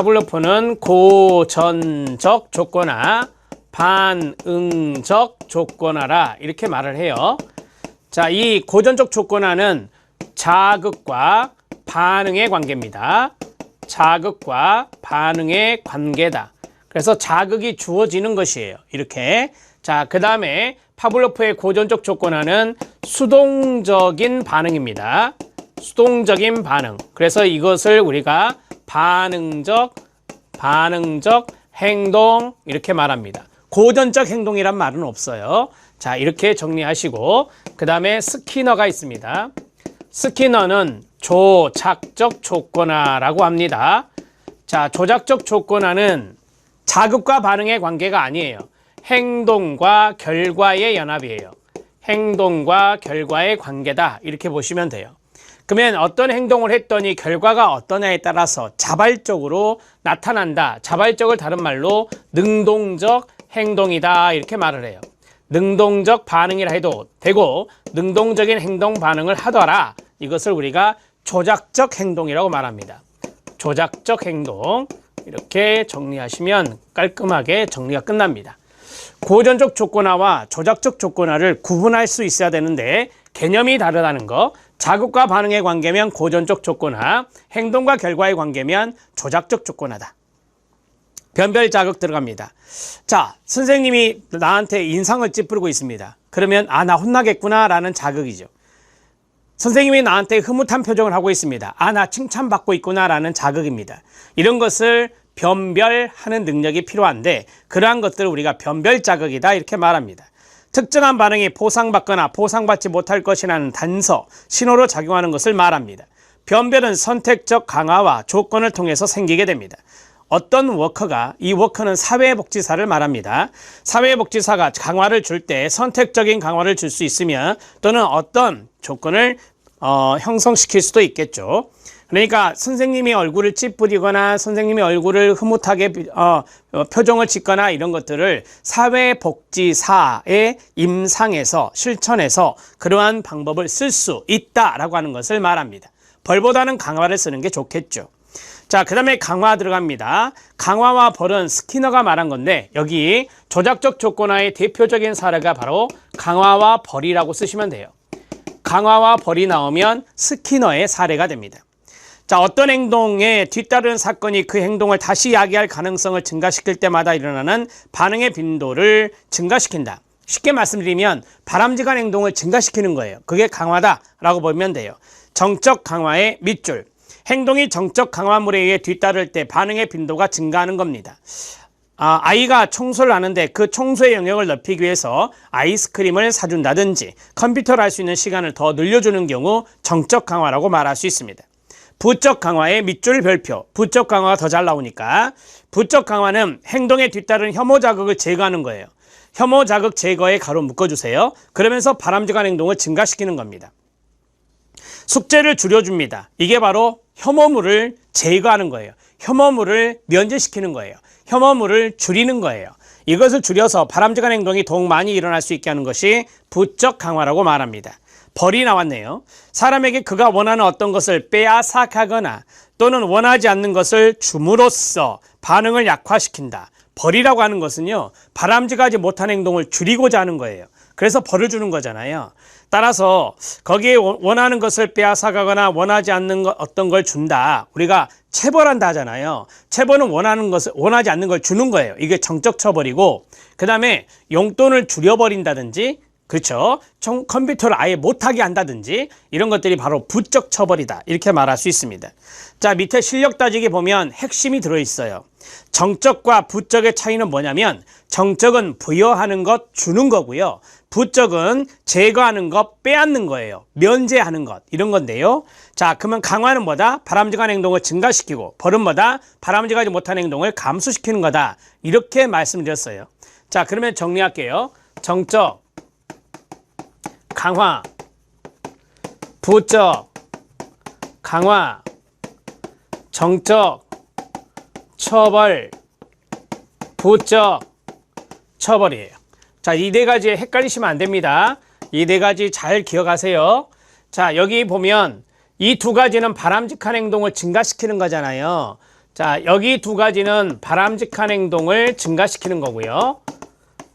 파블로프는 고전적 조건화, 반응적 조건화라 이렇게 말을 해요. 자, 이 고전적 조건화는 자극과 반응의 관계입니다. 자극과 반응의 관계다. 그래서 자극이 주어지는 것이에요. 이렇게. 자, 그 다음에 파블로프의 고전적 조건화는 수동적인 반응입니다. 수동적인 반응. 그래서 이것을 우리가 반응적, 반응적 행동 이렇게 말합니다. 고전적 행동이란 말은 없어요. 자, 이렇게 정리하시고 그 다음에 스키너가 있습니다. 스키너는 조작적 조건화라고 합니다. 자, 조작적 조건화는 자극과 반응의 관계가 아니에요. 행동과 결과의 연합이에요. 행동과 결과의 관계다. 이렇게 보시면 돼요. 그러면 어떤 행동을 했더니 결과가 어떠냐에 따라서 자발적으로 나타난다. 자발적을 다른 말로 능동적 행동이다. 이렇게 말을 해요. 능동적 반응이라 해도 되고 능동적인 행동 반응을 하더라. 이것을 우리가 조작적 행동이라고 말합니다. 조작적 행동. 이렇게 정리하시면 깔끔하게 정리가 끝납니다. 고전적 조건화와 조작적 조건화를 구분할 수 있어야 되는데 개념이 다르다는 거. 자극과 반응의 관계면 고전적 조건화, 행동과 결과의 관계면 조작적 조건화다. 변별 자극 들어갑니다. 자, 선생님이 나한테 인상을 찌푸리고 있습니다. 그러면 아, 나 혼나겠구나 라는 자극이죠. 선생님이 나한테 흐뭇한 표정을 하고 있습니다. 아, 나 칭찬받고 있구나 라는 자극입니다. 이런 것을 변별하는 능력이 필요한데 그러한 것들을 우리가 변별 자극이다 이렇게 말합니다. 특정한 반응이 보상받거나 보상받지 못할 것이라는 단서, 신호로 작용하는 것을 말합니다. 변별은 선택적 강화와 조건을 통해서 생기게 됩니다. 어떤 워커가 이 워커는 사회복지사를 말합니다. 사회복지사가 강화를 줄 때 선택적인 강화를 줄 수 있으면 또는 어떤 조건을 어, 형성시킬 수도 있겠죠. 그러니까 선생님이 얼굴을 찌푸리거나 선생님이 얼굴을 흐뭇하게 어, 어, 표정을 짓거나 이런 것들을 사회복지사의 임상에서 실천해서 그러한 방법을 쓸 수 있다라고 하는 것을 말합니다. 벌보다는 강화를 쓰는 게 좋겠죠. 자, 그 다음에 강화 들어갑니다. 강화와 벌은 스키너가 말한 건데 여기 조작적 조건화의 대표적인 사례가 바로 강화와 벌이라고 쓰시면 돼요. 강화와 벌이 나오면 스키너의 사례가 됩니다. 자, 어떤 행동에 뒤따르는 사건이 그 행동을 다시 야기할 가능성을 증가시킬 때마다 일어나는 반응의 빈도를 증가시킨다. 쉽게 말씀드리면 바람직한 행동을 증가시키는 거예요. 그게 강화다라고 보면 돼요. 정적 강화의 밑줄. 행동이 정적 강화물에 의해 뒤따를 때 반응의 빈도가 증가하는 겁니다. 아, 아이가 청소를 하는데 그 청소의 영역을 넓히기 위해서 아이스크림을 사준다든지 컴퓨터를 할 수 있는 시간을 더 늘려주는 경우 정적 강화라고 말할 수 있습니다. 부적 강화의 밑줄 별표. 부적 강화가 더 잘 나오니까. 부적 강화는 행동에 뒤따른 혐오 자극을 제거하는 거예요. 혐오 자극 제거에 가로 묶어주세요. 그러면서 바람직한 행동을 증가시키는 겁니다. 숙제를 줄여줍니다. 이게 바로 혐오물을 제거하는 거예요. 혐오물을 면제시키는 거예요. 혐오물을 줄이는 거예요. 이것을 줄여서 바람직한 행동이 더욱 많이 일어날 수 있게 하는 것이 부적 강화라고 말합니다. 벌이 나왔네요. 사람에게 그가 원하는 어떤 것을 빼앗아가거나 또는 원하지 않는 것을 줌으로써 반응을 약화시킨다. 벌이라고 하는 것은요, 바람직하지 못한 행동을 줄이고자 하는 거예요. 그래서 벌을 주는 거잖아요. 따라서 거기에 원하는 것을 빼앗아가거나 원하지 않는 것, 어떤 걸 준다. 우리가 체벌한다 하잖아요. 체벌은 원하는 것을 원하지 않는 걸 주는 거예요. 이게 정적 처벌이고 그 다음에 용돈을 줄여버린다든지 그렇죠. 컴퓨터를 아예 못하게 한다든지 이런 것들이 바로 부적 처벌이다. 이렇게 말할 수 있습니다. 자, 밑에 실력 따지기 보면 핵심이 들어있어요. 정적과 부적의 차이는 뭐냐면 정적은 부여하는 것, 주는 거고요. 부적은 제거하는 것, 빼앗는 거예요. 면제하는 것, 이런 건데요. 자, 그러면 강화는 뭐다? 바람직한 행동을 증가시키고, 벌은 뭐다? 바람직하지 못한 행동을 감수시키는 거다. 이렇게 말씀드렸어요. 자, 그러면 정리할게요. 정적, 강화, 부적, 강화, 정적, 처벌, 부적, 처벌이에요. 자, 이 네 가지 헷갈리시면 안 됩니다. 이 네 가지 잘 기억하세요. 자, 여기 보면 이 두 가지는 바람직한 행동을 증가시키는 거잖아요. 자, 자, 여기 두 가지는 바람직한 행동을 증가시키는 거고요.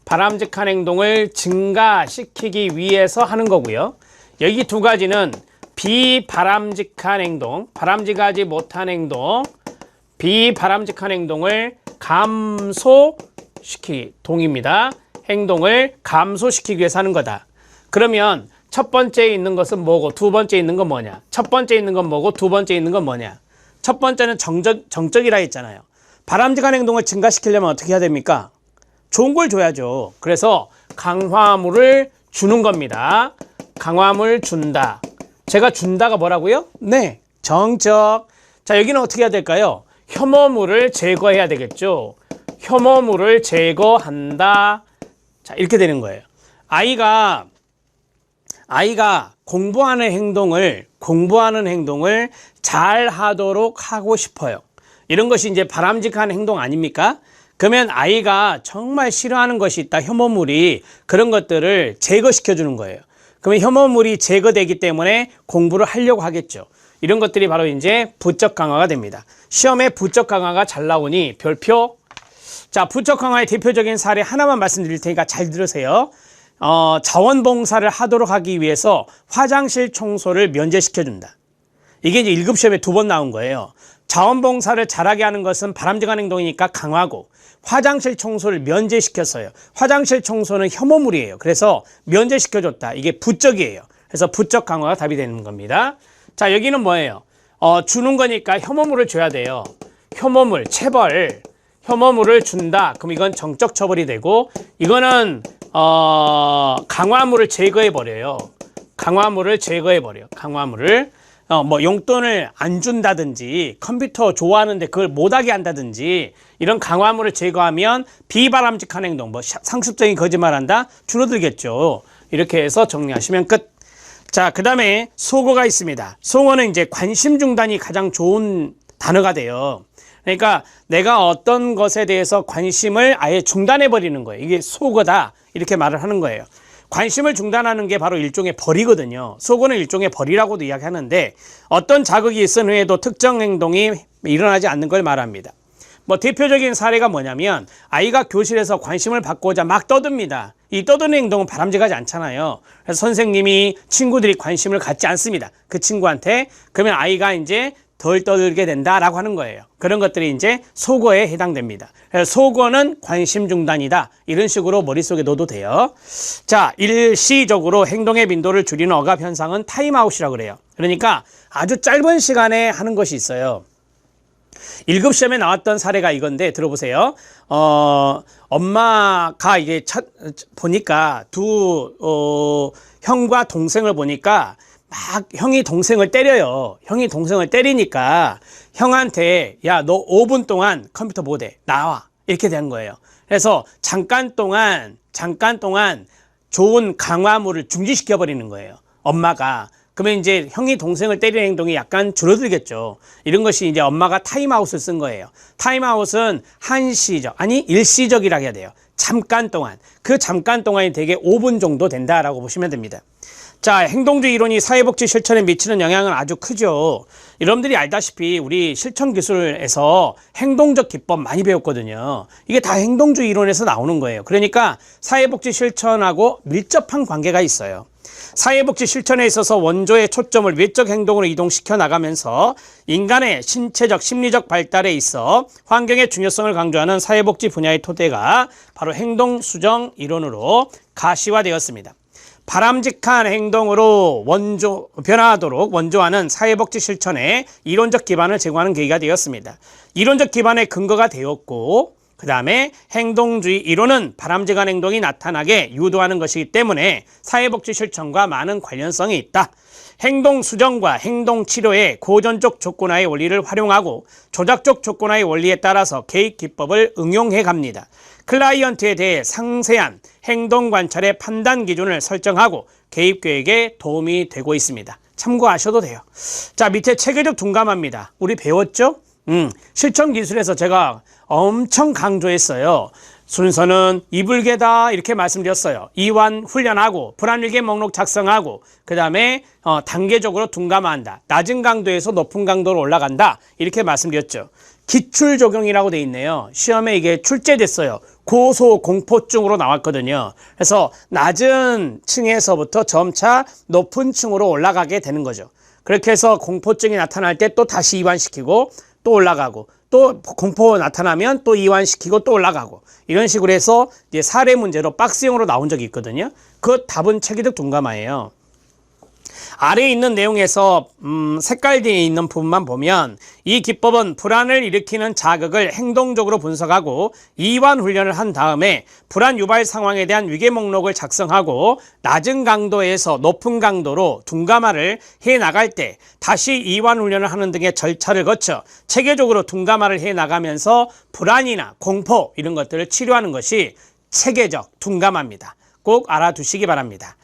바람직한 행동을 증가시키기 위해서 하는 거고요. 여기 두 가지는 비바람직한 행동, 바람직하지 못한 행동, 비바람직한 행동을 감소시키 동입니다. 행동을 감소시키기 위해서 하는 거다. 그러면 첫 번째 있는 것은 뭐고 두 번째 있는 건 뭐냐? 첫 번째 있는 건 뭐고 두 번째 있는 건 뭐냐? 첫 번째는 정적, 정적이라 했잖아요. 바람직한 행동을 증가시키려면 어떻게 해야 됩니까? 좋은 걸 줘야죠. 그래서 강화물을 주는 겁니다. 강화물 준다. 제가 준다가 뭐라고요? 네, 정적. 자, 여기는 어떻게 해야 될까요? 혐오물을 제거해야 되겠죠. 혐오물을 제거한다. 자, 이렇게 되는 거예요. 아이가 아이가 공부하는 행동을 공부하는 행동을 잘 하도록 하고 싶어요. 이런 것이 이제 바람직한 행동 아닙니까? 그러면 아이가 정말 싫어하는 것이 있다. 혐오물이 그런 것들을 제거시켜 주는 거예요. 그러면 혐오물이 제거되기 때문에 공부를 하려고 하겠죠. 이런 것들이 바로 이제 부적 강화가 됩니다. 시험에 부적 강화가 잘 나오니 별표. 자, 부적 강화의 대표적인 사례 하나만 말씀드릴 테니까 잘 들으세요. 어, 자원봉사를 하도록 하기 위해서 화장실 청소를 면제시켜 준다. 이게 이제 1급 시험에 두 번 나온 거예요. 자원봉사를 잘하게 하는 것은 바람직한 행동이니까 강화고 화장실 청소를 면제시켰어요. 화장실 청소는 혐오물이에요. 그래서 면제시켜줬다. 이게 부적이에요. 그래서 부적 강화가 답이 되는 겁니다. 자, 여기는 뭐예요? 어, 주는 거니까 혐오물을 줘야 돼요. 혐오물, 체벌, 혐오물을 준다. 그럼 이건 정적 처벌이 되고 이거는 어, 강화물을 제거해 버려요. 강화물을 제거해 버려요. 강화물을 어, 뭐 용돈을 안 준다든지 컴퓨터 좋아하는데 그걸 못하게 한다든지 이런 강화물을 제거하면 비바람직한 행동, 뭐 샤- 상습적인 거짓말한다 줄어들겠죠. 이렇게 해서 정리하시면 끝. 자, 그 다음에 속어가 있습니다. 속어는 이제 관심 중단이 가장 좋은 단어가 돼요. 그러니까 내가 어떤 것에 대해서 관심을 아예 중단해 버리는 거예요. 이게 속어다. 이렇게 말을 하는 거예요. 관심을 중단하는 게 바로 일종의 벌이거든요. 속어는 일종의 벌이라고도 이야기하는데 어떤 자극이 있은 후에도 특정 행동이 일어나지 않는 걸 말합니다. 뭐 대표적인 사례가 뭐냐면 아이가 교실에서 관심을 받고자 막 떠듭니다. 이 떠드는 행동은 바람직하지 않잖아요. 그래서 선생님이 친구들이 관심을 갖지 않습니다. 그 친구한테 그러면 아이가 이제 덜 떠들게 된다라고 하는 거예요. 그런 것들이 이제 속어에 해당됩니다. 속어는 관심 중단이다. 이런 식으로 머릿속에 넣어도 돼요. 자, 일시적으로 행동의 빈도를 줄이는 억압 현상은 타임아웃이라고 그래요. 그러니까 아주 짧은 시간에 하는 것이 있어요. 1급 시험에 나왔던 사례가 이건데 들어보세요. 어, 엄마가 이게 첫, 보니까 두, 어, 형과 동생을 보니까 막 형이 동생을 때려요. 형이 동생을 때리니까 형한테 야, 너 5분 동안 컴퓨터 못해. 나와. 이렇게 된 거예요. 그래서 잠깐 동안, 잠깐 동안 좋은 강화물을 중지시켜 버리는 거예요. 엄마가. 그러면 이제 형이 동생을 때리는 행동이 약간 줄어들겠죠. 이런 것이 이제 엄마가 타임아웃을 쓴 거예요. 타임아웃은 한시적, 아니 일시적이라고 해야 돼요. 잠깐 동안. 그 잠깐 동안이 되게 5분 정도 된다라고 보시면 됩니다. 자, 행동주의 이론이 사회복지 실천에 미치는 영향은 아주 크죠. 여러분들이 알다시피 우리 실천 기술에서 행동적 기법 많이 배웠거든요. 이게 다 행동주의 이론에서 나오는 거예요. 그러니까 사회복지 실천하고 밀접한 관계가 있어요. 사회복지 실천에 있어서 원조의 초점을 외적 행동으로 이동시켜 나가면서 인간의 신체적, 심리적 발달에 있어 환경의 중요성을 강조하는 사회복지 분야의 토대가 바로 행동수정 이론으로 가시화되었습니다. 바람직한 행동으로 원조 변화하도록 원조하는 사회복지 실천에 이론적 기반을 제공하는 계기가 되었습니다. 이론적 기반의 근거가 되었고 그 다음에 행동주의 이론은 바람직한 행동이 나타나게 유도하는 것이기 때문에 사회복지 실천과 많은 관련성이 있다. 행동 수정과 행동 치료의 고전적 조건화의 원리를 활용하고 조작적 조건화의 원리에 따라서 개입 기법을 응용해 갑니다. 클라이언트에 대해 상세한 행동 관찰의 판단 기준을 설정하고 개입 계획에 도움이 되고 있습니다. 참고하셔도 돼요. 자, 밑에 체계적 둔감합니다. 우리 배웠죠? 음, 실천 기술에서 제가 엄청 강조했어요. 순서는 이불개다 이렇게 말씀드렸어요. 이완 훈련하고 불안일개 목록 작성하고 그 다음에 어, 단계적으로 둔감한다. 낮은 강도에서 높은 강도로 올라간다 이렇게 말씀드렸죠. 기출 적용이라고 돼 있네요. 시험에 이게 출제됐어요. 고소 공포증으로 나왔거든요. 그래서 낮은 층에서부터 점차 높은 층으로 올라가게 되는 거죠. 그렇게 해서 공포증이 나타날 때 또 다시 이완시키고 또 올라가고 또 공포 나타나면 또 이완시키고 또 올라가고 이런 식으로 해서 이제 사례 문제로 박스형으로 나온 적이 있거든요. 그 답은 체계적 둔감화예요. 아래에 있는 내용에서 음, 색깔 뒤에 있는 부분만 보면 이 기법은 불안을 일으키는 자극을 행동적으로 분석하고 이완 훈련을 한 다음에 불안 유발 상황에 대한 위계 목록을 작성하고 낮은 강도에서 높은 강도로 둔감화를 해 나갈 때 다시 이완 훈련을 하는 등의 절차를 거쳐 체계적으로 둔감화를 해 나가면서 불안이나 공포 이런 것들을 치료하는 것이 체계적 둔감화입니다. 꼭 알아두시기 바랍니다.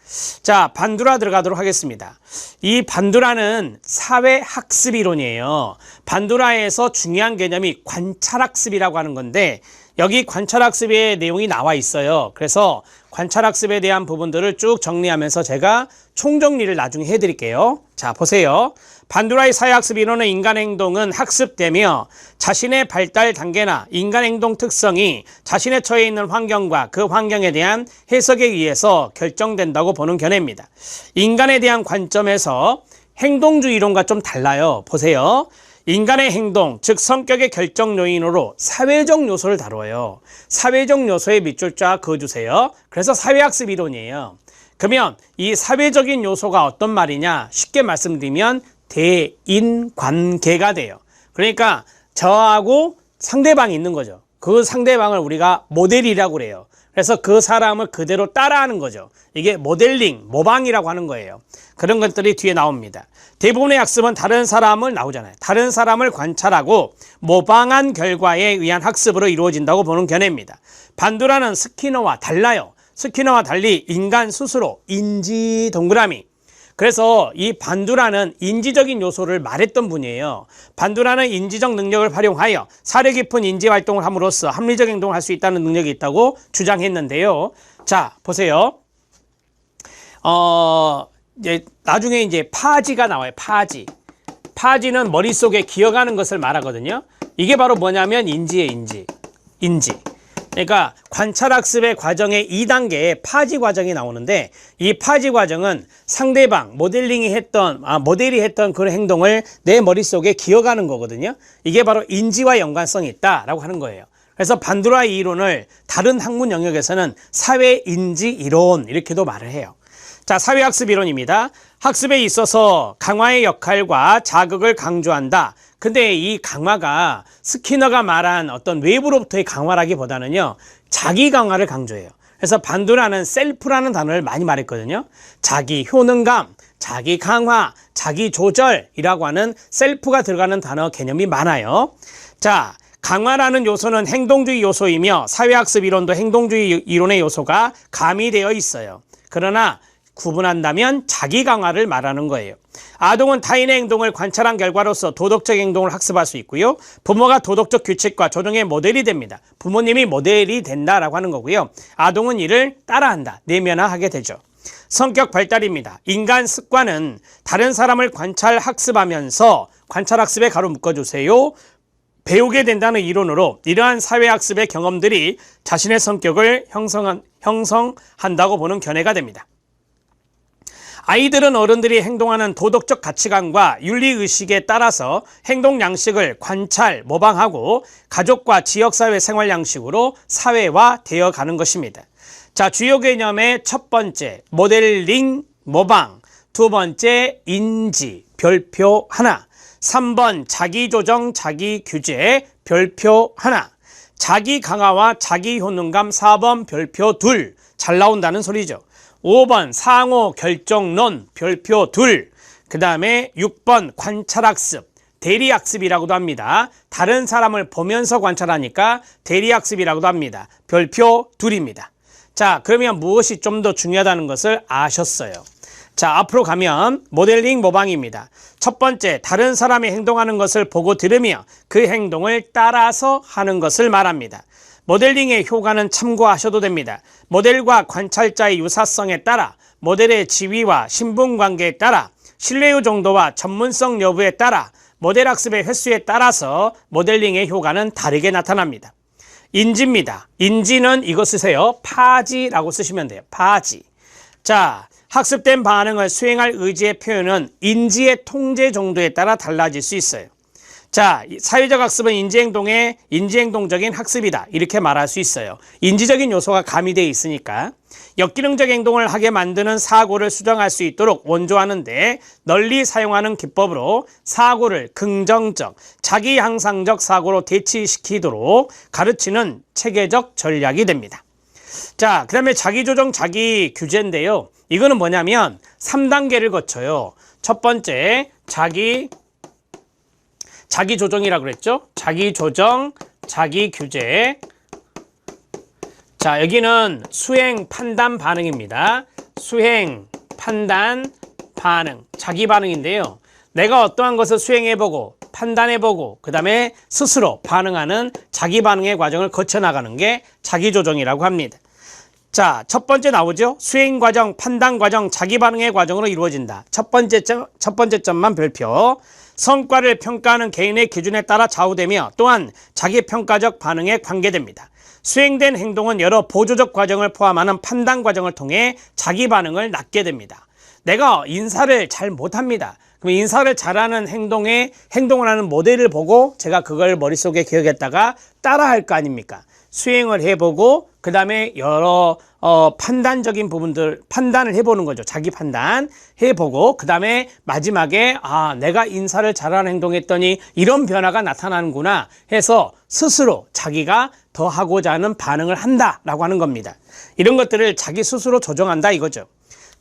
자, 반두라 들어가도록 하겠습니다. 이 반두라는 사회학습 이론이에요. 반두라에서 중요한 개념이 관찰학습이라고 하는 건데 여기 관찰학습의 내용이 나와 있어요. 그래서 관찰학습에 대한 부분들을 쭉 정리하면서 제가 총정리를 나중에 해드릴게요. 자, 보세요. 반두라의 사회학습 이론의 인간 행동은 학습되며 자신의 발달 단계나 인간 행동 특성이 자신의 처해 있는 환경과 그 환경에 대한 해석에 의해서 결정된다고 보는 견해입니다. 인간에 대한 관점에서 행동주의 이론과 좀 달라요. 보세요. 인간의 행동, 즉 성격의 결정 요인으로 사회적 요소를 다뤄요. 사회적 요소에 밑줄 쫙 그어주세요. 그래서 사회학습 이론이에요. 그러면 이 사회적인 요소가 어떤 말이냐? 쉽게 말씀드리면 대인관계가 돼요. 그러니까 저하고 상대방이 있는 거죠. 그 상대방을 우리가 모델이라고 그래요. 그래서 그 사람을 그대로 따라하는 거죠. 이게 모델링, 모방이라고 하는 거예요. 그런 것들이 뒤에 나옵니다. 대부분의 학습은 다른 사람을 나오잖아요. 다른 사람을 관찰하고 모방한 결과에 의한 학습으로 이루어진다고 보는 견해입니다. 반도라는 스키너와 달라요. 스키너와 달리 인간 스스로 인지 동그라미 그래서 이 반두라는 인지적인 요소를 말했던 분이에요. 반두라는 인지적 능력을 활용하여 사려 깊은 인지 활동을 함으로써 합리적 행동을 할 수 있다는 능력이 있다고 주장했는데요. 자, 보세요. 어, 이제 나중에 이제 파지가 나와요. 파지. 파지는 머릿속에 기억하는 것을 말하거든요. 이게 바로 뭐냐면 인지의 인지. 인지. 그러니까 관찰학습의 과정의 2단계의 파지 과정이 나오는데 이 파지 과정은 상대방 모델링이 했던 아 모델이 했던 그런 행동을 내 머릿속에 기억하는 거거든요. 이게 바로 인지와 연관성이 있다라고 하는 거예요. 그래서 반두라의 이론을 다른 학문 영역에서는 사회인지 이론 이렇게도 말을 해요. 자, 사회학습 이론입니다. 학습에 있어서 강화의 역할과 자극을 강조한다. 근데 이 강화가 스키너가 말한 어떤 외부로부터의 강화라기보다는요, 자기 강화를 강조해요. 그래서 반두라는 셀프라는 단어를 많이 말했거든요. 자기 효능감, 자기 강화, 자기 조절이라고 하는 셀프가 들어가는 단어 개념이 많아요. 자, 강화라는 요소는 행동주의 요소이며 사회학습 이론도 행동주의 이론의 요소가 가미되어 있어요. 그러나 구분한다면 자기 강화를 말하는 거예요. 아동은 타인의 행동을 관찰한 결과로서 도덕적 행동을 학습할 수 있고요. 부모가 도덕적 규칙과 조정의 모델이 됩니다. 부모님이 모델이 된다라고 하는 거고요. 아동은 이를 따라한다, 내면화하게 되죠. 성격 발달입니다. 인간 습관은 다른 사람을 관찰 학습하면서 관찰 학습에 가로 묶어주세요. 배우게 된다는 이론으로 이러한 사회학습의 경험들이 자신의 성격을 형성한, 형성한다고 보는 견해가 됩니다. 아이들은 어른들이 행동하는 도덕적 가치관과 윤리의식에 따라서 행동 양식을 관찰, 모방하고 가족과 지역사회 생활 양식으로 사회화 되어 가는 것입니다. 자, 주요 개념의 첫 번째, 모델링, 모방. 두 번째, 인지, 별표 하나. 3번, 자기조정, 자기규제, 별표 하나. 자기 강화와 자기 효능감 4번 별표 둘. 잘 나온다는 소리죠. 5번 상호 결정론 별표 둘. 그 다음에 6번 관찰학습. 대리학습이라고도 합니다. 다른 사람을 보면서 관찰하니까 대리학습이라고도 합니다. 별표 둘입니다. 자, 그러면 무엇이 좀 더 중요하다는 것을 아셨어요. 자, 앞으로 가면 모델링 모방입니다. 첫 번째, 다른 사람이 행동하는 것을 보고 들으며 그 행동을 따라서 하는 것을 말합니다. 모델링의 효과는 참고하셔도 됩니다. 모델과 관찰자의 유사성에 따라 모델의 지위와 신분 관계에 따라 신뢰율 정도와 전문성 여부에 따라 모델 학습의 횟수에 따라서 모델링의 효과는 다르게 나타납니다. 인지입니다. 인지는 이거 쓰세요. 파지라고 쓰시면 돼요. 파지. 자, 학습된 반응을 수행할 의지의 표현은 인지의 통제 정도에 따라 달라질 수 있어요. 자, 사회적 학습은 인지행동의 인지행동적인 학습이다. 이렇게 말할 수 있어요. 인지적인 요소가 가미되어 있으니까. 역기능적 행동을 하게 만드는 사고를 수정할 수 있도록 원조하는데 널리 사용하는 기법으로 사고를 긍정적, 자기 향상적 사고로 대치시키도록 가르치는 체계적 전략이 됩니다. 자, 그 다음에 자기조정, 자기 규제인데요. 이거는 뭐냐면 3단계를 거쳐요. 첫 번째, 자기, 자기 조정이라 그랬죠? 자기 조정, 자기 규제. 자, 여기는 수행, 판단, 반응입니다. 수행, 판단, 반응. 자기 반응인데요. 내가 어떠한 것을 수행해보고, 판단해보고, 그 다음에 스스로 반응하는 자기 반응의 과정을 거쳐나가는 게 자기 조정이라고 합니다. 자, 첫 번째 나오죠? 수행 과정, 판단 과정, 자기 반응의 과정으로 이루어진다. 첫 번째 점, 첫 번째 점만 별표. 성과를 평가하는 개인의 기준에 따라 좌우되며 또한 자기 평가적 반응에 관계됩니다. 수행된 행동은 여러 보조적 과정을 포함하는 판단 과정을 통해 자기 반응을 낳게 됩니다. 내가 인사를 잘 못합니다. 그럼 인사를 잘하는 행동에 행동을 하는 모델을 보고 제가 그걸 머릿속에 기억했다가 따라할 거 아닙니까? 수행을 해보고 그 다음에 여러 어, 판단적인 부분들 판단을 해보는 거죠. 자기 판단 해보고 그 다음에 마지막에 아 내가 인사를 잘하는 행동했더니 이런 변화가 나타나는구나 해서 스스로 자기가 더 하고자 하는 반응을 한다라고 하는 겁니다. 이런 것들을 자기 스스로 조정한다 이거죠.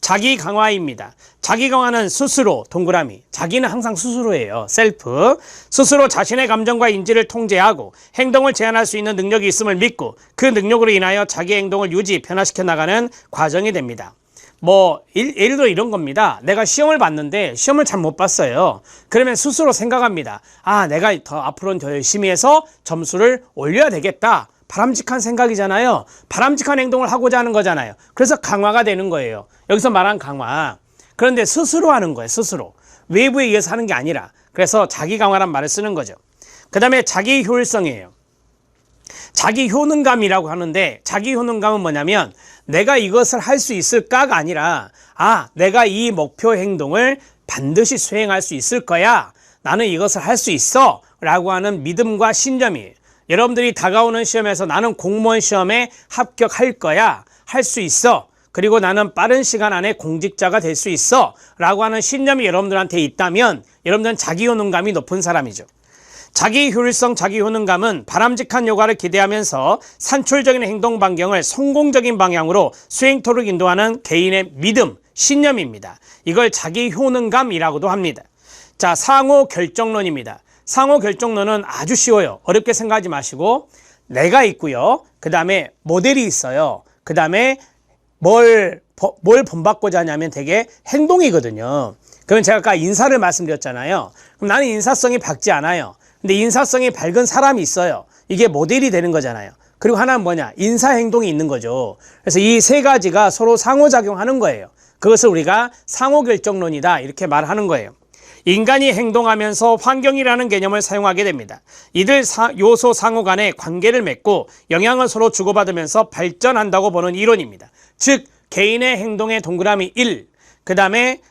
자기 강화입니다. 자기 강화는 스스로 동그라미. 자기는 항상 스스로예요. 셀프. 스스로 자신의 감정과 인지를 통제하고 행동을 제한할 수 있는 능력이 있음을 믿고 그 능력으로 인하여 자기 행동을 유지, 변화시켜 나가는 과정이 됩니다. 뭐 일, 예를 들어 이런 겁니다. 내가 시험을 봤는데 시험을 잘 못 봤어요. 그러면 스스로 생각합니다. 아, 내가 더 앞으로는 더 열심히 해서 점수를 올려야 되겠다. 바람직한 생각이잖아요. 바람직한 행동을 하고자 하는 거잖아요. 그래서 강화가 되는 거예요. 여기서 말한 강화. 그런데 스스로 하는 거예요. 스스로. 외부에 의해서 하는 게 아니라. 그래서 자기 강화란 말을 쓰는 거죠. 그 다음에 자기 효율성이에요. 자기 효능감이라고 하는데 자기 효능감은 뭐냐면 내가 이것을 할 수 있을까가 아니라 아 내가 이 목표 행동을 반드시 수행할 수 있을 거야 나는 이것을 할 수 있어 라고 하는 믿음과 신념이에요 여러분들이 다가오는 시험에서 나는 공무원 시험에 합격할 거야 할 수 있어 그리고 나는 빠른 시간 안에 공직자가 될 수 있어 라고 하는 신념이 여러분들한테 있다면 여러분들은 자기 효능감이 높은 사람이죠 자기 효율성, 자기 효능감은 바람직한 효과를 기대하면서 산출적인 행동 반경을 성공적인 방향으로 수행토록 인도하는 개인의 믿음, 신념입니다. 이걸 자기 효능감이라고도 합니다. 자, 상호 결정론입니다. 상호 결정론은 아주 쉬워요. 어렵게 생각하지 마시고 내가 있고요. 그 다음에 모델이 있어요. 그 다음에 뭘, 뭘 본받고자 하냐면 되게 행동이거든요. 그럼 제가 아까 인사를 말씀드렸잖아요. 그럼 나는 인사성이 밝지 않아요. 근데 인사성이 밝은 사람이 있어요. 이게 모델이 되는 거잖아요. 그리고 하나는 뭐냐? 인사 행동이 있는 거죠. 그래서 이 세 가지가 서로 상호작용하는 거예요. 그것을 우리가 상호결정론이다. 이렇게 말하는 거예요. 인간이 행동하면서 환경이라는 개념을 사용하게 됩니다. 이들 사, 요소 상호 간의 관계를 맺고 영향을 서로 주고받으면서 발전한다고 보는 이론입니다. 즉, 개인의 행동의 동그라미 1, 그 다음에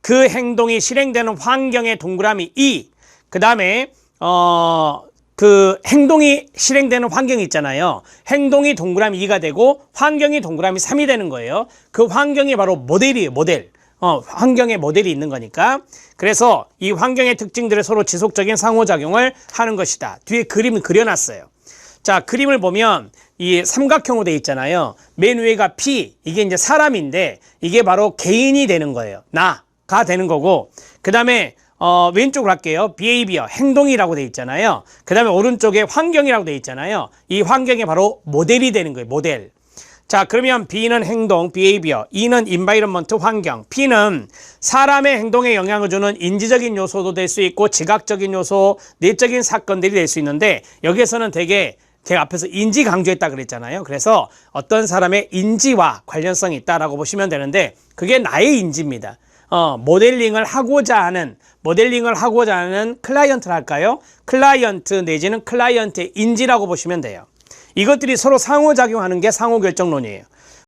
그 행동이 실행되는 환경의 동그라미 2, 그 다음에 어, 그 행동이 실행되는 환경이 있잖아요. 행동이 동그라미 2가 되고 환경이 동그라미 3이 되는 거예요. 그 환경이 바로 모델이에요, 모델. 어, 환경의 모델이 있는 거니까. 그래서 이 환경의 특징들을 서로 지속적인 상호작용을 하는 것이다. 뒤에 그림을 그려놨어요. 자, 그림을 보면 이 삼각형으로 되어 있잖아요. 맨 위에가 P, 이게 이제 사람인데 이게 바로 개인이 되는 거예요. 나가 되는 거고. 그 다음에 어, 왼쪽으로 할게요. behavior, 행동이라고 돼 있잖아요. 그 다음에 오른쪽에 환경이라고 돼 있잖아요. 이 환경이 바로 모델이 되는 거예요. 모델. 자, 그러면 B는 행동, behavior, E는 environment, 환경, P는 사람의 행동에 영향을 주는 인지적인 요소도 될 수 있고 지각적인 요소, 내적인 사건들이 될 수 있는데 여기에서는 되게 제가 앞에서 인지 강조했다 그랬잖아요. 그래서 어떤 사람의 인지와 관련성이 있다라고 보시면 되는데 그게 나의 인지입니다. 어, 모델링을 하고자 하는 모델링을 하고자 하는 클라이언트랄까요? 클라이언트 내지는 클라이언트의 인지라고 보시면 돼요. 이것들이 서로 상호작용하는 게 상호결정론이에요.